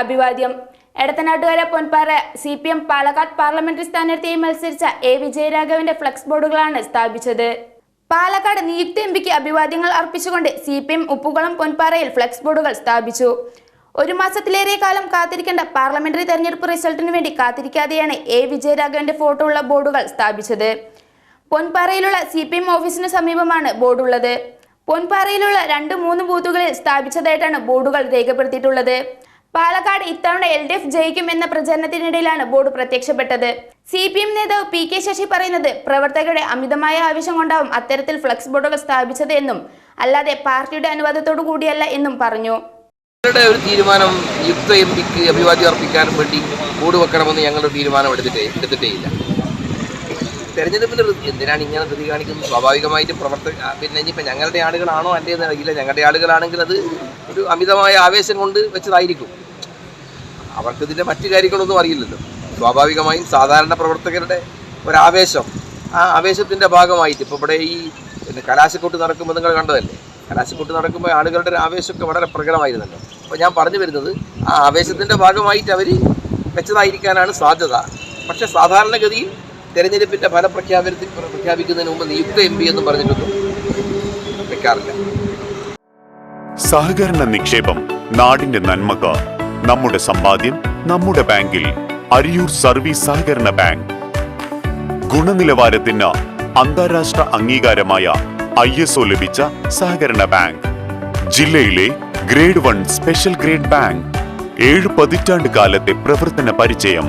അഭിവാദ്യം. Edathanattukara Ponpara C P M Palakkad parliamentary സ്ഥാനാർത്ഥിയായി മത്സരിച്ച എ വിജയരാഘവന്റെ ഫ്ലക്സ് ബോർഡുകളാണ് സ്ഥാപിച്ചത്. പാലക്കാട് നിയുക്ത എം പിക്ക് അഭിവാദ്യങ്ങൾ അർപ്പിച്ചുകൊണ്ട് സി പി എം ഉപ്പുകുളം പൊൻപാറയിൽ ഫ്ലക്സ് ബോർഡുകൾ സ്ഥാപിച്ചു. ഒരു മാസത്തിലേറെ കാലം കാത്തിരിക്കേണ്ട പാർലമെന്ററി തെരഞ്ഞെടുപ്പ് റിസൾട്ടിന് വേണ്ടി കാത്തിരിക്കാതെയാണ് എ വിജയരാഘവന്റെ ഫോട്ടോ ഉള്ള ബോർഡുകൾ സ്ഥാപിച്ചത്. പൊൻപാറയിലുള്ള സി പി എം ഓഫീസിന് സമീപമാണ് ബോർഡുള്ളത്. പൊൻപാറയിലുള്ള രണ്ട് മൂന്ന് ബൂത്തുകളിൽ സ്ഥാപിച്ചതായിട്ടാണ് ബോർഡുകൾ രേഖപ്പെടുത്തിയിട്ടുള്ളത്. പാലക്കാട് ഇത്തവണ എൽ ഡി എഫ് ജയിക്കും എന്ന പ്രചരണത്തിനിടയിലാണ് ബോർഡ് പ്രത്യക്ഷപ്പെട്ടത്. സി പി എം നേതാവ് പി കെ ശശി പറയുന്നത് പ്രവർത്തകരുടെ അമിതമായ ആവശ്യം കൊണ്ടാവും അത്തരത്തിൽ ഫ്ലക്സ് ബോർഡുകൾ സ്ഥാപിച്ചത് എന്നും അല്ലാതെ പാർട്ടിയുടെ അനുവാദത്തോടു കൂടിയല്ല എന്നും പറഞ്ഞു. ഞങ്ങളുടെ ഒരു തീരുമാനം യുക്ത എം പിക്ക് അഭിവാദ്യം അർപ്പിക്കാനും വേണ്ടി കൂടുവെക്കണമെന്ന് ഞങ്ങളുടെ തീരുമാനം എടുത്തിട്ടേ എടുത്തിട്ടേ ഇല്ല തെരഞ്ഞെടുപ്പിൽ എന്തിനാണ് ഇങ്ങനെ പ്രതി കാണിക്കുന്നത് സ്വാഭാവികമായിട്ടും പ്രവർത്തക പിന്നെ ഇനിയിപ്പോൾ ഞങ്ങളുടെ ആളുകളാണോ അല്ലേ എന്ന് അറിയില്ല. ഞങ്ങളുടെ ആളുകളാണെങ്കിൽ അത് ഒരു അമിതമായ ആവേശം കൊണ്ട് വെച്ചതായിരിക്കും. അവർക്ക് ഇതിന്റെ മറ്റു കാര്യങ്ങളൊന്നും അറിയില്ലല്ലോ. സ്വാഭാവികമായും സാധാരണ പ്രവർത്തകരുടെ ഒരാവേശം ആ ആവേശത്തിന്റെ ഭാഗമായിട്ട് ഇപ്പോൾ ഇവിടെ ഈ പിന്നെ കലാശക്കൊട്ട് നടക്കുമ്പോൾ നിങ്ങൾ കണ്ടതല്ലേ? കലാശക്കൊട്ട് നടക്കുമ്പോൾ ആളുകളുടെ ഒരു ആവേശമൊക്കെ വളരെ പ്രകടമായിരുന്നല്ലോ. അപ്പോൾ ഞാൻ പറഞ്ഞു വരുന്നത് ആ ആവേശത്തിന്റെ ഭാഗമായിട്ട് അവർ വെച്ചതായിരിക്കാനാണ് സാധ്യത. പക്ഷേ സാധാരണഗതിയിൽ തെരഞ്ഞെടുപ്പിന്റെ ഫലപ്രഖ്യാപനത്തിൽ പ്രഖ്യാപിക്കുന്നതിന് മുമ്പ് നിയുക്ത എം പി എന്ന് പറഞ്ഞിട്ടൊന്നും വെക്കാറില്ല. സഹകരണ നിക്ഷേപം നാടിന്റെ നന്മക്ക് നമ്മുടെ സമ്പാദ്യം നമ്മുടെ ബാങ്കിൽ അരിയൂർ സർവീസ് സഹകരണ ബാങ്ക്. ഗുണനിലവാരത്തിന് അന്താരാഷ്ട്ര അംഗീകാരമായ ഐ എസ് ഒ ലഭിച്ച സഹകരണ ബാങ്ക്. ജില്ലയിലെ grade one special grade bank. ഏഴ് പതിറ്റാണ്ട് കാലത്തെ പ്രവർത്തന പരിചയം